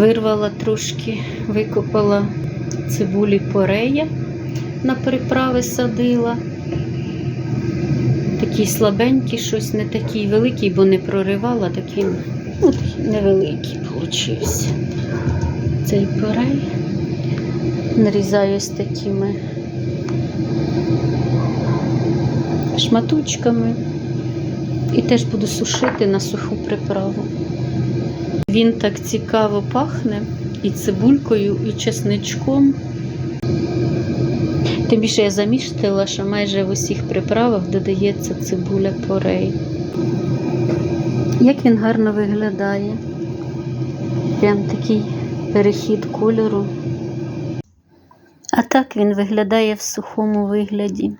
Вирвала трошки, викопала цибулі порея, на приправи садила. Такий слабенький, щось не такий великий, бо не проривала, такий ну, невеликий получився. Цей порей нарізаю з такими шматочками і теж буду сушити на суху приправу. Він так цікаво пахне і цибулькою, і чесничком. Тим більше я заміщила, що майже в усіх приправах додається цибуля порей. Як він гарно виглядає. Прям такий перехід кольору. А так він виглядає в сухому вигляді.